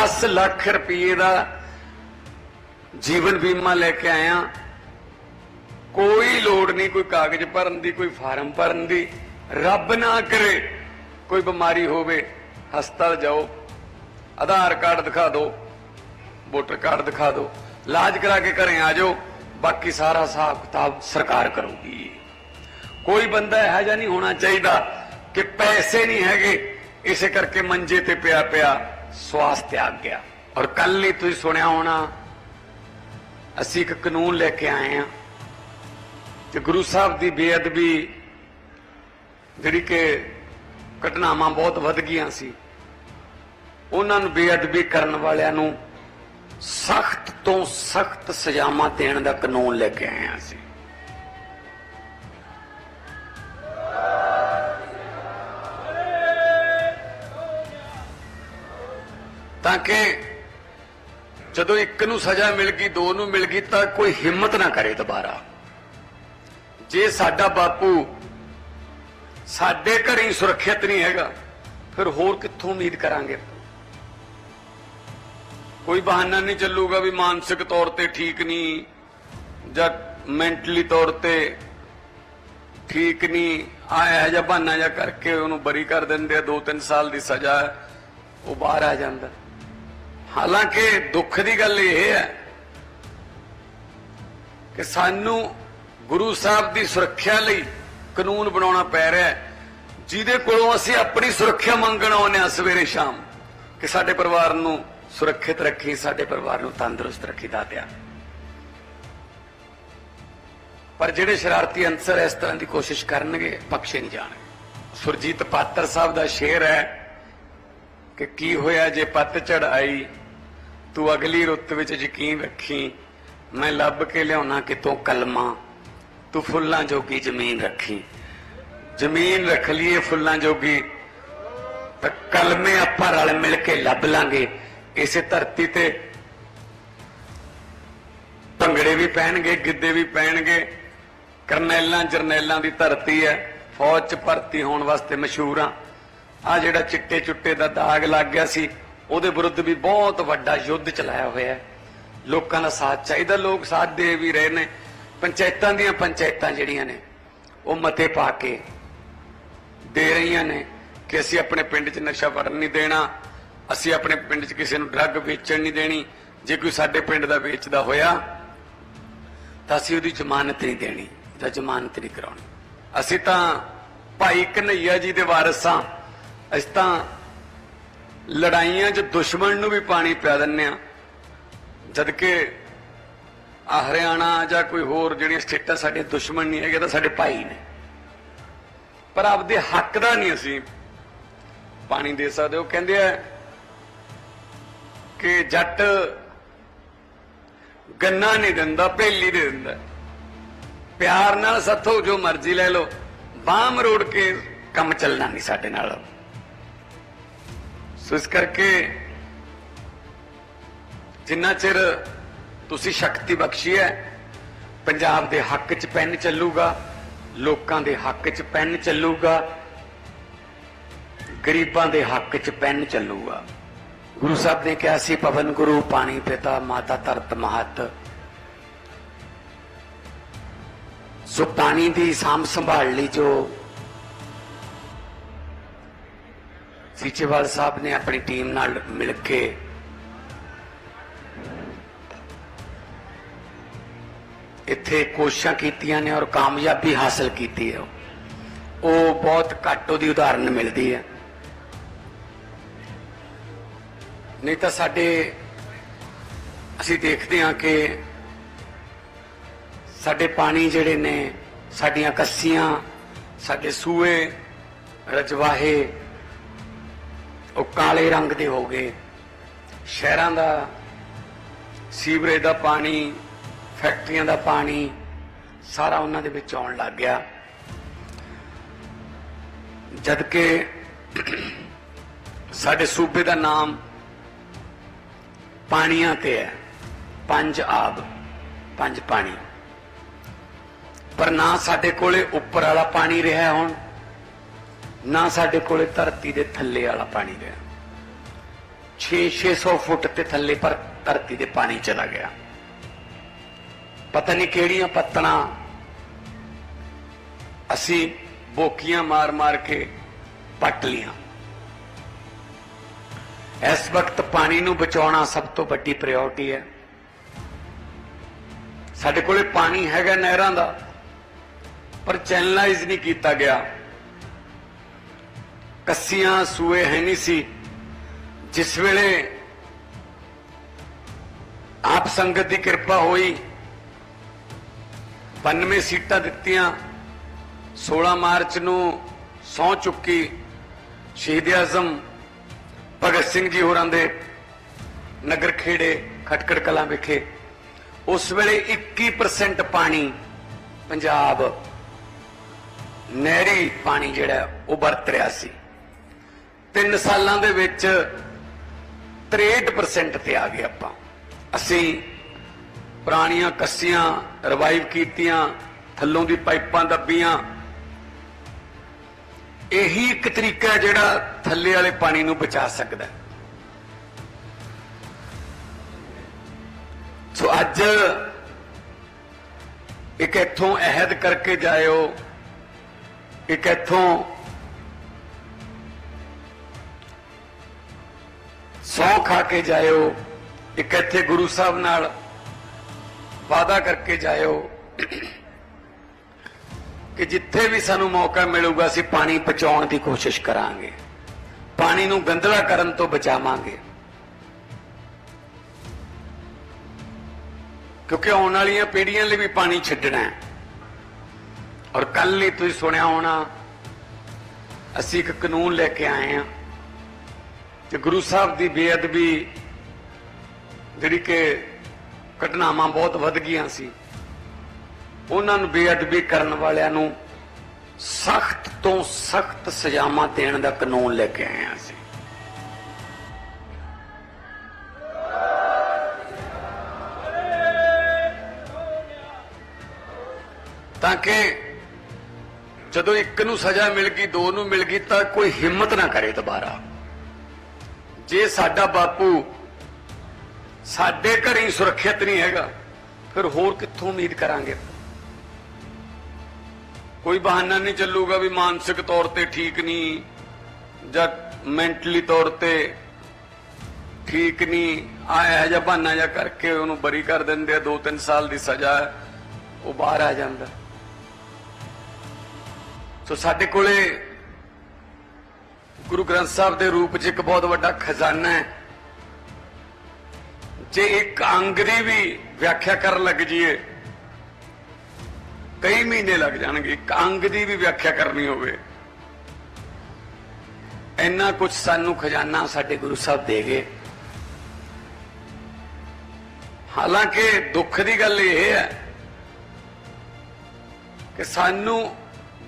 10 ਲੱਖ ਰੁਪਏ ਦਾ ਜੀਵਨ ਬੀਮਾ ਲੈ ਕੇ ਆਇਆ। ਕੋਈ ਲੋੜ ਨਹੀਂ ਕੋਈ ਕਾਗਜ਼ ਭਰਨ ਦੀ, ਕੋਈ ਫਾਰਮ ਭਰਨ ਦੀ। ਰੱਬ ਨਾ ਕਰੇ ਕੋਈ ਬਿਮਾਰੀ ਹੋਵੇ, ਹਸਪਤਾਲ ਜਾਓ, ਆਧਾਰ ਕਾਰਡ ਦਿਖਾ ਦਿਓ, ਵੋਟਰ ਕਾਰਡ ਦਿਖਾ ਦਿਓ, ਇਲਾਜ ਕਰਾ ਕੇ ਘਰੇ ਆ ਜਾਓ, ਬਾਕੀ ਸਾਰਾ ਹਿਸਾਬ ਕਿਤਾਬ ਸਰਕਾਰ ਕਰੂਗੀ। ਕੋਈ ਬੰਦਾ ਇਹੋ ਜਿਹਾ ਨਹੀਂ ਹੋਣਾ ਚਾਹੀਦਾ ਕਿ ਪੈਸੇ ਨਹੀਂ ਹੈਗੇ, ਇਸੇ ਕਰਕੇ ਮੰਜੇ ਤੇ ਪਿਆ ਪਿਆ ਸਵਾਸ ਤਿਆਗ ਗਿਆ ਔਰ ਕੱਲ ਹੀ ਤੁਸੀਂ ਸੁਣਿਆ ਹੋਣਾ, ਅਸੀਂ ਇੱਕ ਕਾਨੂੰਨ ਲੈ ਕੇ ਆਏ ਆ ਤੇ ਗੁਰੂ ਸਾਹਿਬ ਦੀ ਬੇਅਦਬੀ ਜਿਹੜੀ ਕਿ ਘਟਨਾਵਾਂ ਬਹੁਤ ਵੱਧ ਗਈਆਂ ਸੀ, ਉਹਨਾਂ ਨੂੰ ਬੇਅਦਬੀ ਕਰਨ ਵਾਲਿਆਂ ਨੂੰ ਸਖਤ ਤੋਂ ਸਖਤ ਸਜ਼ਾਵਾਂ ਦੇਣ ਦਾ ਕਾਨੂੰਨ ਲੈ ਕੇ ਆਏ ਹਾਂ ਅਸੀਂ। ਤਾਂ ਕਿ ਜਦੋਂ ਇੱਕ ਨੂੰ ਸਜ਼ਾ ਮਿਲ ਗਈ, ਦੋ ਨੂੰ ਮਿਲ ਗਈ, ਤਾਂ ਕੋਈ ਹਿੰਮਤ ਨਾ ਕਰੇ ਦੁਬਾਰਾ। ਜੇ ਸਾਡਾ ਬਾਪੂ ਸਾਡੇ ਘਰ ਹੀ ਸੁਰੱਖਿਅਤ ਨਹੀਂ ਹੈਗਾ, ਫਿਰ ਹੋਰ ਕਿੱਥੋਂ ਉਮੀਦ ਕਰਾਂਗੇ ਕੋਈ ਬਹਾਨਾ ਨਹੀਂ ਚੱਲੂਗਾ ਵੀ ਮਾਨਸਿਕ ਤੌਰ ਤੇ ਠੀਕ ਨਹੀਂ, ਜਾਂ ਮੈਂਟਲੀ ਤੌਰ ਤੇ ਠੀਕ ਨਹੀਂ। ਆਇਆ ਜਾਂ ਬਹਾਨਾ ਜਾਂ ਕਰਕੇ ਉਹਨੂੰ ਬਰੀ ਕਰ ਦਿੰਦੇ ਆ 2-3 ਸਾਲ ਦੀ ਸਜ਼ਾ, ਉਹ ਬਾਹਰ ਆ ਜਾਂਦਾ। ਹਾਲਾਂਕਿ ਦੁੱਖ ਦੀ ਗੱਲ ਇਹ ਹੈ ਕਿ ਸਾਨੂੰ ਗੁਰੂ ਸਾਹਿਬ ਦੀ ਸੁਰੱਖਿਆ ਲਈ ਕਾਨੂੰਨ ਬਣਾਉਣਾ ਪੈ ਰਿਹਾ ਹੈ, ਜਿਹਦੇ ਕੋਲੋਂ ਅਸੀਂ ਆਪਣੀ ਸੁਰੱਖਿਆ ਮੰਗਣ ਆਉਂਦੇ ਹਾਂ ਸਵੇਰੇ ਸ਼ਾਮ, ਕਿ ਸਾਡੇ ਪਰਿਵਾਰ ਨੂੰ ਸੁਰੱਖਿਅਤ ਰੱਖੀ, ਸਾਡੇ ਪਰਿਵਾਰ ਨੂੰ ਤੰਦਰੁਸਤ ਰੱਖੀ ਦਾਤਿਆ ਪਰ ਜਿਹੜੇ ਸ਼ਰਾਰਤੀ ਅੰਸਰ ਇਸ ਤਰ੍ਹਾਂ ਦੀ ਕੋਸ਼ਿਸ਼ ਕਰਨਗੇ ਬਖਸ਼ੇ ਨਹੀਂ ਜਾਣਗੇ। ਸੁਰਜੀਤ ਪਾਤਰ ਸਾਹਿਬ ਦਾ ਸ਼ੇਰ ਹੈ ਕਿ ਕੀ ਹੋਇਆ ਜੇ ਪੱਤਝੜ ਆਈ ਤੂੰ ਅਗਲੀ ਰੁੱਤ ਵਿੱਚ ਯਕੀਨ ਰੱਖੀ, ਮੈਂ ਲੱਭ ਕੇ ਲਿਆਉਣਾ ਕਿਤੋਂ ਕਲਮਾ। ਤੂੰ ਫੁੱਲਾਂ ਜੋਗੀ ਜ਼ਮੀਨ ਰੱਖੀ। ਜ਼ਮੀਨ ਰੱਖ ਲਈਏ ਫੁੱਲਾਂ ਜੋਗੀ, ਤਾਂ ਕਲਮੇ ਆਪਾਂ ਰਲ ਮਿਲ ਕੇ ਲੱਭ ਲਾਂਗੇ। ਇਸੇ ਧਰਤੀ ਤੇ ਭੰਗੜੇ ਵੀ ਪੈਣਗੇ ਗਿੱਧੇ ਵੀ ਪੈਣਗੇ ਕਰਨੈਲਾਂ ਜਰਨੈਲਾਂ ਦੀ ਧਰਤੀ ਹੈ। ਫੌਜ 'ਚ ਭਰਤੀ ਹੋਣ ਵਾਸਤੇ ਮਸ਼ਹੂਰ ਆ। ਆ ਜਿਹੜਾ ਚਿੱਟੇ ਚੁੱਟੇ ਦਾ ਦਾਗ ਲੱਗ ਗਿਆ ਸੀ ਉਹਦੇ ਵਿਰੁੱਧ ਵੀ ਬਹੁਤ ਵੱਡਾ ਯੁੱਧ ਚਲਾਇਆ ਹੋਇਆ ਹੈ। ਲੋਕਾਂ ਦਾ ਸਾਥ ਚਾਹੀਦਾ, ਲੋਕ ਸਾਥ ਦੇ ਵੀ ਰਹੇ ਨੇ। ਪੰਚਾਇਤਾਂ ਦੀਆਂ ਪੰਚਾਇਤਾਂ ਜਿਹੜੀਆਂ ਨੇ, ਉਹ ਮਤੇ ਪਾ ਕੇ ਦੇ ਰਹੀਆਂ ਨੇ ਕਿ ਅਸੀਂ ਆਪਣੇ ਪਿੰਡ 'ਚ ਨਸ਼ਾ ਵੜਨ ਨਹੀਂ ਦੇਣਾ, ਅਸੀਂ ਆਪਣੇ ਪਿੰਡ 'ਚ ਕਿਸੇ ਨੂੰ ਡਰੱਗ ਵੇਚਣ ਨਹੀਂ ਦੇਣੀ। ਜੇ ਕੋਈ ਸਾਡੇ ਪਿੰਡ ਦਾ ਵੇਚਦਾ ਹੋਇਆ, ਤਾਂ ਅਸੀਂ ਉਹਦੀ ਜ਼ਮਾਨਤ ਨਹੀਂ ਦੇਣੀ ਜਾਂ ਜ਼ਮਾਨਤ ਨਹੀਂ ਕਰਾਉਣੀ। ਅਸੀਂ ਤਾਂ ਭਾਈ ਕਨਈਆ ਜੀ ਦੇ ਵਾਰਿਸ ਹਾਂ। ਅਸੀਂ ਤਾਂ ਲੜਾਈਆਂ 'ਚ ਦੁਸ਼ਮਣ ਨੂੰ ਵੀ ਪਾਣੀ ਪਿਆ ਦਿੰਨੇ ਆ ਜਦ ਕਿ ਆ ਹਰਿਆਣਾ ਜਾਂ ਕੋਈ ਹੋਰ ਜਿਹੜੀਆਂ ਸਟੇਟਾਂ ਸਾਡੇ ਦੁਸ਼ਮਣ ਨਹੀਂ ਹੈਗੇ, ਤਾਂ ਸਾਡੇ ਭਾਈ ਨੇ। ਪਰ ਆਪਦੇ ਹੱਕ ਦਾ ਨਹੀਂ ਅਸੀਂ ਪਾਣੀ ਦੇ ਸਕਦੇ। ਉਹ ਕਹਿੰਦੇ ਆ ਕਿ ਜੱਟ ਗੰਨਾ ਨਹੀਂ ਦਿੰਦਾ ਭੇਲੀ ਦੇ ਦਿੰਦਾ। ਪਿਆਰ ਨਾਲ ਸੱਥੋ ਜੋ ਮਰਜ਼ੀ ਲੈ ਲਓ। ਬਾਹ ਮਰੋੜ ਕੇ ਕੰਮ ਚੱਲਣਾ ਨਹੀਂ ਸਾਡੇ ਨਾਲ। ਸੋ ਇਸ ਕਰਕੇ ਜਿੰਨਾ ਚਿਰ ਤੁਸੀਂ ਸ਼ਕਤੀ ਬਖਸ਼ੀ ਹੈ, ਪੰਜਾਬ ਦੇ ਹੱਕ 'ਚ ਪੈਨ ਚੱਲੂਗਾ, ਲੋਕਾਂ ਦੇ ਹੱਕ 'ਚ ਪੈਨ ਚੱਲੂਗਾ, ਗਰੀਬਾਂ ਦੇ ਹੱਕ 'ਚ ਪੈਨ ਚੱਲੂਗਾ। ਗੁਰੂ ਸਾਹਿਬ ਨੇ ਕਿਹਾ ਸੀ ਪਵਨ ਗੁਰੂ, ਪਾਣੀ ਪਿਤਾ, ਮਾਤਾ ਧਰਤ ਮਹਤ। ਸੋ ਪਾਣੀ ਦੀ ਸਾਂਭ ਸੰਭਾਲ ਲਈ ਜੋ ਸੀਚੇਵਾਲ ਸਾਹਿਬ ਨੇ ਆਪਣੀ ਟੀਮ ਨਾਲ ਮਿਲ ਕੇ ਇੱਥੇ ਕੋਸ਼ਿਸ਼ਾਂ ਕੀਤੀਆਂ ਨੇ ਔਰ ਕਾਮਯਾਬੀ ਹਾਸਲ ਕੀਤੀ ਹੈ। ਉਹ ਬਹੁਤ ਘੱਟ ਉਹਦੀ ਉਦਾਹਰਨ ਮਿਲਦੀ ਹੈ। ਨਹੀਂ ਤਾਂ ਸਾਡੇ ਅਸੀਂ ਦੇਖਦੇ ਹਾਂ ਕਿ ਸਾਡੇ ਪਾਣੀ ਜਿਹੜੇ ਨੇ, ਸਾਡੀਆਂ ਕੱਸੀਆਂ, ਸਾਡੇ ਸੂਏ, ਰਜਵਾਹੇ ਉਹ ਕਾਲੇ ਰੰਗ ਦੇ ਹੋ ਗਏ। ਸ਼ਹਿਰਾਂ ਦਾ, ਸੀਵਰੇਜ ਦਾ ਪਾਣੀ, ਫੈਕਟਰੀਆਂ ਦਾ ਪਾਣੀ, ਸਾਰਾ ਉਹਨਾਂ ਦੇ ਵਿੱਚ ਆਉਣ ਲੱਗ ਗਿਆ। ਜਦ ਕਿ ਸਾਡੇ ਸੂਬੇ ਦਾ ਨਾਮ ਪਾਣੀਆਂ ਤੇ ਹੈ। ਪੰਜ ਆਬ, ਪੰਜ ਪਾਣੀ। ਪਰ ਨਾ ਸਾਡੇ ਕੋਲੇ ਉੱਪਰ ਵਾਲਾ ਪਾਣੀ ਰਿਹਾ ਹੁਣ। ਨਾ ਸਾਡੇ ਕੋਲੇ ਧਰਤੀ ਦੇ ਥੱਲੇ ਵਾਲਾ ਪਾਣੀ ਰਿਹਾ। 6-600 ਫੁੱਟ ਤੇ ਥੱਲੇ ਪਰ ਧਰਤੀ ਦੇ ਪਾਣੀ ਚਲਾ ਗਿਆ। ਪਤਾ ਨਹੀਂ ਕਿਹੜੀਆਂ ਪੱਤਣਾ ਅਸੀਂ ਬੋਕੀਆਂ ਮਾਰ-ਮਾਰ ਕੇ ਪੱਟ ਲੀਆਂ। ਇਸ ਵਕਤ ਪਾਣੀ ਨੂੰ ਬਚਾਉਣਾ ਸਭ ਤੋਂ ਵੱਡੀ ਪ੍ਰਾਇੋਰਟੀ ਹੈ। ਸਾਡੇ ਕੋਲੇ ਪਾਣੀ ਹੈਗਾ ਨਹਿਰਾਂ ਦਾ, ਪਰ ਚੈਨਲਾਈਜ਼ ਨਹੀਂ ਕੀਤਾ ਗਿਆ। ਕੱਸੀਆਂ ਸੂਏ ਹੈ ਨਹੀਂ ਸੀ। ਜਿਸ ਵੇਲੇ ਆਪ ਸੰਗਤ ਦੀ ਕਿਰਪਾ ਹੋਈ 92 ਸੀਟਾਂ ਦਿੱਤੀਆਂ 16 ਮਾਰਚ ਨੂੰ ਸੌ ਚੁੱਕੀ ਸ਼ਹੀਦ ਆਜ਼ਮ ਭਗਤ ਸਿੰਘ ਜੀ ਹੋਰਾਂ ਦੇ ਨਗਰ ਖੇੜੇ ਖਟਕੜ ਕਲਾਂ ਵਿਖੇ। ਉਸ ਵੇਲੇ 21% ਪਾਣੀ ਪੰਜਾਬ ਨਹਿਰੀ ਪਾਣੀ ਜਿਹੜਾ ਉਹ ਵਰਤ ਰਿਹਾ ਸੀ। ਤਿੰਨ ਸਾਲਾਂ ਦੇ ਵਿੱਚ 63% ਤੇ ਆ ਗਏ ਆਪਾਂ। ਅਸੀਂ ਪੁਰਾਣੀਆਂ ਕੱਸੀਆਂ ਰਿਵਾਈਵ ਕੀਤੀਆਂ, ਥੱਲੋਂ ਦੀ ਪਾਈਪਾਂ ਦੱਬੀਆਂ। ਇਹੀ ਇੱਕ ਤਰੀਕਾ ਜਿਹੜਾ ਥੱਲੇ ਵਾਲੇ ਪਾਣੀ ਨੂੰ ਬਚਾ ਸਕਦਾ ਸੋ ਅੱਜ ਇੱਕ ਇੱਥੋਂ ਅਹਿਦ ਕਰਕੇ ਜਾਇਓ, ਇੱਕ ਇੱਥੋਂ ਸੌ ਖਾ ਕੇ ਜਾਇਓ, ਇੱਕ ਇੱਥੇ ਗੁਰੂ ਸਾਹਿਬ ਨਾਲ ਵਾਦਾ ਕਰਕੇ ਜਾਇਓ ਕਿ ਜਿੱਥੇ ਵੀ ਸਾਨੂੰ ਮੌਕਾ ਮਿਲੂਗਾ, ਅਸੀਂ ਪਾਣੀ ਬਚਾਉਣ ਦੀ ਕੋਸ਼ਿਸ਼ ਕਰਾਂਗੇ। ਪਾਣੀ ਨੂੰ ਗੰਦਲਾ ਕਰਨ ਤੋਂ ਬਚਾਵਾਂਗੇ। ਕਿਉਂਕਿ ਆਉਣ ਵਾਲੀਆਂ ਪੀੜ੍ਹੀਆਂ ਲਈ ਵੀ ਪਾਣੀ ਛੱਡਣਾ ਹੈ। ਔਰ ਕੱਲ ਲਈ ਤੁਸੀਂ ਸੁਣਿਆ ਹੋਣਾ, ਅਸੀਂ ਇੱਕ ਕਾਨੂੰਨ ਲੈ ਕੇ ਆਏ ਹਾਂ। ਤੇ ਗੁਰੂ ਸਾਹਿਬ ਦੀ ਬੇਅਦਬੀ ਜਿਹੜੀ ਕਿ ਘਟਨਾਵਾਂ ਬਹੁਤ ਵੱਧ ਗਈਆਂ ਸੀ, ਉਹਨਾਂ ਨੂੰ ਬੇਅਦਬੀ ਕਰਨ ਵਾਲਿਆਂ ਨੂੰ ਸਖਤ ਤੋਂ ਸਖਤ ਸਜ਼ਾਵਾਂ ਦੇਣ ਦਾ ਕਾਨੂੰਨ ਲੈ ਕੇ ਆਏ ਹਾਂ ਅਸੀਂ। ਤਾਂ ਕਿ ਜਦੋਂ ਇੱਕ ਨੂੰ ਸਜ਼ਾ ਮਿਲ ਗਈ, ਦੋ ਨੂੰ ਮਿਲ ਗਈ, ਤਾਂ ਕੋਈ ਹਿੰਮਤ ਨਾ ਕਰੇ ਦੁਬਾਰਾ। ਜੇ ਸਾਡਾ ਬਾਪੂ ਸਾਡੇ ਘਰੇ ਸੁਰੱਖਿਅਤ ਨਹੀਂ ਹੈਗਾ, ਫਿਰ ਹੋਰ ਕਿੱਥੋਂ ਉਮੀਦ ਕਰਾਂਗੇ? ਕੋਈ ਬਹਾਨਾ ਨਹੀਂ ਚੱਲੂਗਾ ਵੀ ਮਾਨਸਿਕ ਤੌਰ ਤੇ ਠੀਕ ਨਹੀਂ, ਜਾਂ ਮੈਂਟਲੀ ਤੌਰ ਤੇ ਠੀਕ ਨਹੀਂ ਆਇਆ ਜਾਂ ਬਹਾਨਾ ਜਾਂ ਕਰਕੇ ਉਹਨੂੰ ਬਰੀ ਕਰ ਦਿੰਦੇ ਆ 2-3 ਸਾਲ ਦੀ ਸਜ਼ਾ, ਉਹ ਬਾਹਰ ਆ ਜਾਂਦਾ। ਸੋ ਸਾਡੇ ਕੋਲੇ ਗੁਰੂ ਗ੍ਰੰਥ ਸਾਹਿਬ ਦੇ ਰੂਪ 'ਚ ਇੱਕ ਬਹੁਤ ਵੱਡਾ ਖਜ਼ਾਨਾ ਹੈ। ਜੇ ਇੱਕ ਅੰਗ ਦੀ ਵੀ ਵਿਆਖਿਆ ਕਰਨ ਲੱਗ ਜਾਈਏ, ਕਈ ਮਹੀਨੇ ਲੱਗ ਜਾਣਗੇ, ਇੱਕ ਅੰਗ ਦੀ ਵੀ ਵਿਆਖਿਆ ਕਰਨੀ ਹੋਵੇ। ਇੰਨਾ ਕੁਝ ਸਾਨੂੰ ਖਜ਼ਾਨਾ ਸਾਡੇ ਗੁਰੂ ਸਾਹਿਬ ਦੇ ਗਏ। ਹਾਲਾਂਕਿ ਦੁੱਖ ਦੀ ਗੱਲ ਇਹ ਹੈ ਕਿ ਸਾਨੂੰ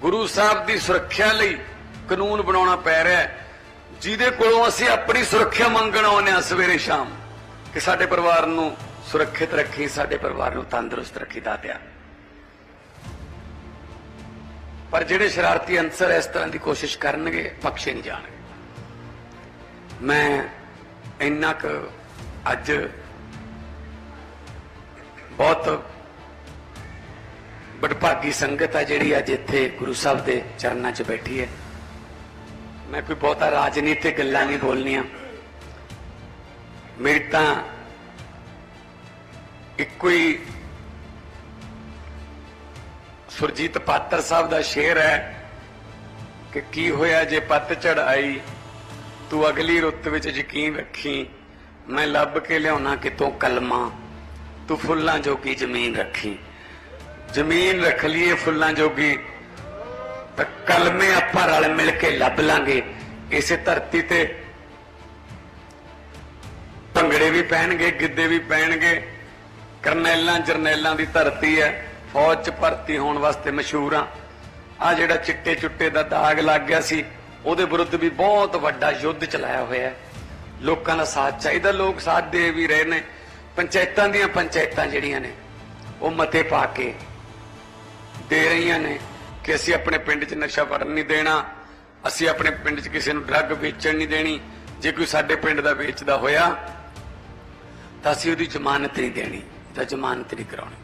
ਗੁਰੂ ਸਾਹਿਬ ਦੀ ਸੁਰੱਖਿਆ ਲਈ ਕਾਨੂੰਨ ਬਣਾਉਣਾ ਪੈ ਰਿਹਾ ਹੈ, ਜਿਹਦੇ ਕੋਲੋਂ ਅਸੀਂ ਆਪਣੀ ਸੁਰੱਖਿਆ ਮੰਗਣ ਆਉਂਦੇ ਹਾਂ ਸਵੇਰੇ ਸ਼ਾਮ, ਕਿ ਸਾਡੇ ਪਰਿਵਾਰ ਨੂੰ ਸੁਰੱਖਿਅਤ ਰੱਖੀ, ਸਾਡੇ ਪਰਿਵਾਰ ਨੂੰ ਤੰਦਰੁਸਤ ਰੱਖੀ ਦਾਤਿਆ ਪਰ ਜਿਹੜੇ ਸ਼ਰਾਰਤੀ ਅੰਸਰ ਇਸ ਤਰ੍ਹਾਂ ਦੀ ਕੋਸ਼ਿਸ਼ ਕਰਨਗੇ, ਬਖਸ਼ੇ ਨਹੀਂ ਜਾਣਗੇ। ਮੈਂ ਇੰਨਾ ਕੁ ਅੱਜ ਬਹੁਤ ਬੜਭਾਗੀ ਸੰਗਤ ਹੈ ਜਿਹੜੀ ਅੱਜ ਇੱਥੇ ਗੁਰੂ ਸਾਹਿਬ ਦੇ ਚਰਨਾਂ 'ਚ ਬੈਠੀ ਹੈ। ਮੈਂ ਕੋਈ ਬਹੁਤਾ ਰਾਜਨੀਤਿਕ ਗੱਲਾਂ ਨਹੀਂ ਬੋਲਣੀਆਂ। ਮੇਰੀ ਤਾਂ ਇੱਕੋ ਹੀ ਸੁਰਜੀਤ ਪਾਤਰ ਸਾਹਿਬ ਦਾ ਸ਼ੇਰ ਹੈ ਕਿ ਕੀ ਹੋਇਆ ਜੇ ਪੱਤਝੜ ਆਈ, ਤੂੰ ਅਗਲੀ ਰੁੱਤ ਵਿੱਚ ਯਕੀਨ ਰੱਖੀ, ਮੈਂ ਲੱਭ ਕੇ ਲਿਆਉਣਾ ਕਿਤੋਂ ਕਲਮਾ। ਤੂੰ ਫੁੱਲਾਂ ਜੋਗੀ ਜ਼ਮੀਨ ਰੱਖੀ। ਜ਼ਮੀਨ ਰੱਖ ਲਈਏ ਫੁੱਲਾਂ ਜੋਗੀ ਤਾਂ ਕਲਮੇ ਆਪਾਂ ਰਲ ਮਿਲ ਕੇ ਲੱਭ ਲਾਂਗੇ। ਇਸੇ ਧਰਤੀ ਤੇ ਭੰਗੜੇ ਵੀ ਪੈਣਗੇ ਗਿੱਧੇ ਵੀ ਪੈਣਗੇ ਕਰਨੈਲਾਂ, ਜਰਨੈਲਾਂ ਦੀ ਧਰਤੀ ਹੈ। ਫੌਜ 'ਚ ਭਰਤੀ ਹੋਣ ਵਾਸਤੇ ਮਸ਼ਹੂਰ ਆ ਆ ਜਿਹੜਾ ਚਿੱਟੇ ਚੁੱਟੇ ਦਾ ਦਾਗ ਲੱਗ ਗਿਆ ਸੀ, ਉਹਦੇ ਵਿਰੁੱਧ ਵੀ ਬਹੁਤ ਵੱਡਾ ਯੁੱਧ ਚਲਾਇਆ ਹੋਇਆ ਹੈ। ਲੋਕਾਂ ਦਾ ਸਾਥ ਚਾਹੀਦਾ, ਲੋਕ ਸਾਥ ਦੇ ਵੀ ਰਹੇ ਨੇ। ਪੰਚਾਇਤਾਂ ਦੀਆਂ ਪੰਚਾਇਤਾਂ ਜਿਹੜੀਆਂ ਨੇ, ਉਹ ਮਤੇ ਪਾ ਕੇ ਦੇ ਰਹੀਆਂ ਨੇ। ਕਿ ਅਸੀਂ ਆਪਣੇ ਪਿੰਡ 'ਚ ਨਸ਼ਾ ਵੜਨ ਨਹੀਂ ਦੇਣਾ, ਅਸੀਂ ਆਪਣੇ ਪਿੰਡ 'ਚ ਕਿਸੇ ਨੂੰ ਡਰੱਗ ਵੇਚਣ ਨਹੀਂ ਦੇਣੀ। ਜੇ ਕੋਈ ਸਾਡੇ ਪਿੰਡ ਦਾ ਵੇਚਦਾ ਹੋਇਆ, ਤਾਂ ਅਸੀਂ ਉਹਦੀ ਜ਼ਮਾਨਤ ਨਹੀਂ ਦੇਣੀ, ਤਾਂ ਜ਼ਮਾਨਤ ਨਹੀਂ ਕਰਾਉਣੀ।